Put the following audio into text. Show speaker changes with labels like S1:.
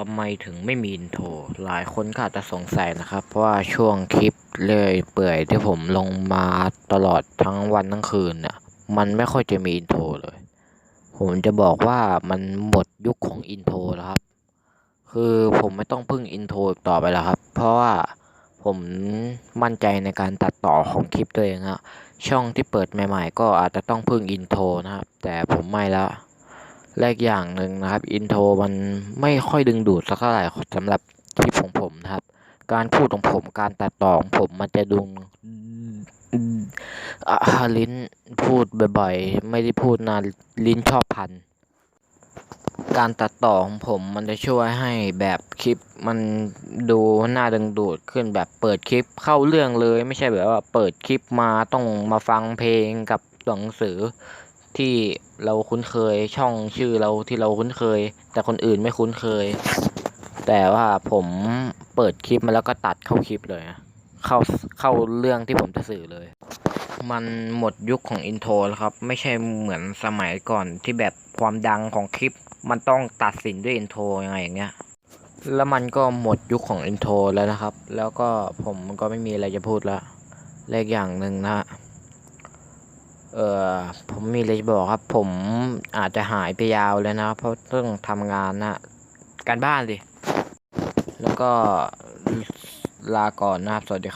S1: ทำไมถึงไม่มีอินโทรหลายคนก็อาจจะสงสัยนะครับ เพราะว่าช่วงคลิปเลื่อยเปื่อยที่ผมลงมาตลอดทั้งวันทั้งคืนเนี่ยมันไม่ค่อยจะมีอินโทรเลย ผมจะบอกว่ามันหมดยุคของอินโทรแล้วครับ คือผมไม่ต้องพึ่งอินโทรอีกต่อไปแล้วครับ เพราะว่าผมมั่นใจในการตัดต่อของคลิปตัวเองอะช่องที่เปิดใหม่ ๆ ก็อาจจะต้องพึ่งอินโทรนะครับ แต่ผมไม่แล้ว แรกอย่างหนึ่งนะครับ อินโทรมันไม่ค่อยดึงดูดสักเท่าไหร่สำหรับคลิปของผมนะครับ การพูดของผมการตัดต่อของผมมันจะดุงอะลิ้นพูดบ่อยๆ ไม่ได้พูดนานลิ้นชอบพัน การตัดต่อของผมมันจะช่วยให้แบบคลิปมันดูน่าดึงดูดขึ้นแบบเปิดคลิปเข้าเรื่องเลย ไม่ใช่แบบว่าเปิดคลิปมาต้องมาฟังเพลงกับหนังสือ ที่เราคุ้นเคยช่องชื่อเราที่เราคุ้นเคย แต่คนอื่นไม่คุ้นเคย แต่ว่าผมเปิดคลิปมาแล้วก็ตัดเข้าคลิปเลยนะเข้าเข้าเรื่องที่ผมจะสื่อเลย มันหมดยุคของอินโทรแล้วครับ ไม่ใช่เหมือนสมัยก่อนที่แบบความดังของคลิป มันต้องตัดสินด้วยอินโทรยังไงอย่างเงี้ยแล้วมันก็หมดยุคของอินโทรแล้วนะครับ แล้วก็ผมก็ไม่มีอะไรจะพูดแล้วเลขอย่างหนึ่งนะ เออผมมีอะไรจะบอกครับ ผมอาจจะหายไปยาวเลยนะ เพราะต้องทำงานนะการบ้านดิแล้วก็ลาก่อนนะครับ สวัสดีครับ